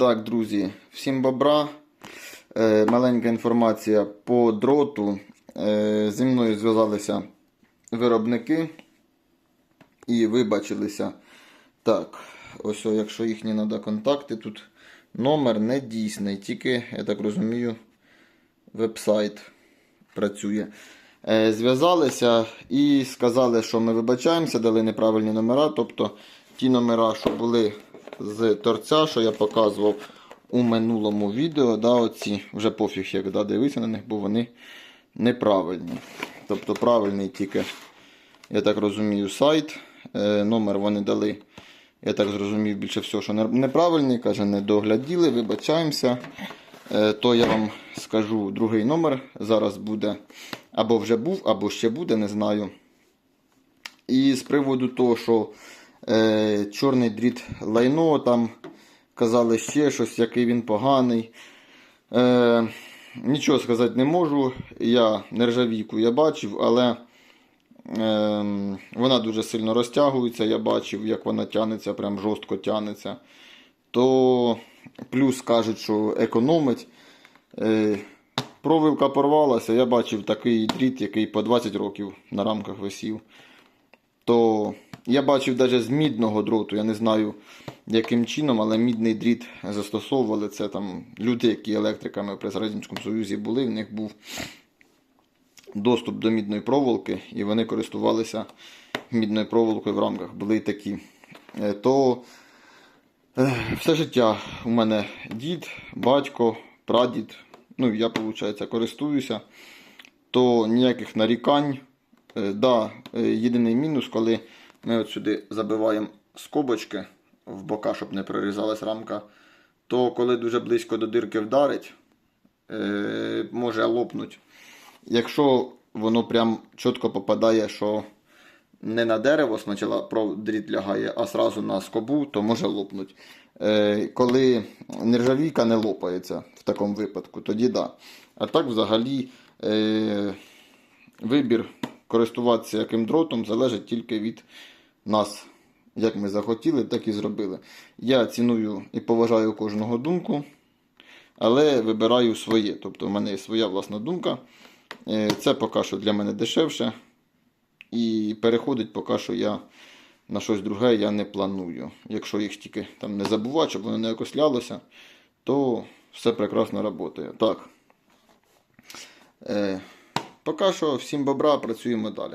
Так, друзі, всім бобра. Е, маленька інформація по дроту. Е, зі мною зв'язалися виробники і вибачилися. Так, ось о, якщо їхні треба контакти, тут номер не дійсний, тільки, я так розумію, веб-сайт працює. Е, зв'язалися і сказали, що ми вибачаємося, дали неправильні номера. Тобто ті номера, що були з торця, що я показував у минулому відео, да, оці, вже пофіг, як да, дивитися на них, бо вони неправильні. Тобто правильний тільки, я так розумію, сайт. Е, номер вони дали. Я так зрозумів більше всього, що неправильний, каже, не догляділи, вибачаємося. Е, то я вам скажу другий номер. Зараз буде або вже був, або ще буде, не знаю. І з приводу того, що е, чорний дріт лайно, там казали ще щось, який він поганий. Е, нічого сказати не можу. Я нержавійку я бачив, але е, вона дуже сильно розтягується. Я бачив, як вона тянеться, прям жорстко тянеться. То плюс кажуть, що економить. Е, провивка порвалася, я бачив такий дріт, який по 20 років на рамках висів. То я бачив навіть з мідного дроту, я не знаю яким чином, але мідний дріт застосовували. Це там люди, які електриками при Радянському Союзі були, в них був доступ до мідної проволоки, і вони користувалися мідною проволокою в рамках. Були і такі. Е, То е, все життя у мене дід, батько, прадід. Ну, я, виходить, користуюся, то ніяких нарікань. Е, да, єдиний мінус, коли ми от сюди забиваємо скобочки в бока, щоб не прорізалась рамка, то коли дуже близько до дирки вдарить, е, може лопнуть. Якщо воно прям чітко попадає, що не на дерево спочатку дріт лягає, а сразу на скобу, то може лопнути. Е, коли нержавійка не лопається в такому випадку, тоді да. А так взагалі е, вибір користуватися яким дротом залежить тільки від нас. Як ми захотіли, так і зробили. Я ціную і поважаю кожного думку, але вибираю своє. Тобто в мене є своя власна думка. Е, Це поки що для мене дешевше. І переходить поки що я на щось друге я не планую. Якщо їх тільки там не забувати, щоб воно не окослялося, то все прекрасно працює. Так. Поки що всім бобра, працюємо далі.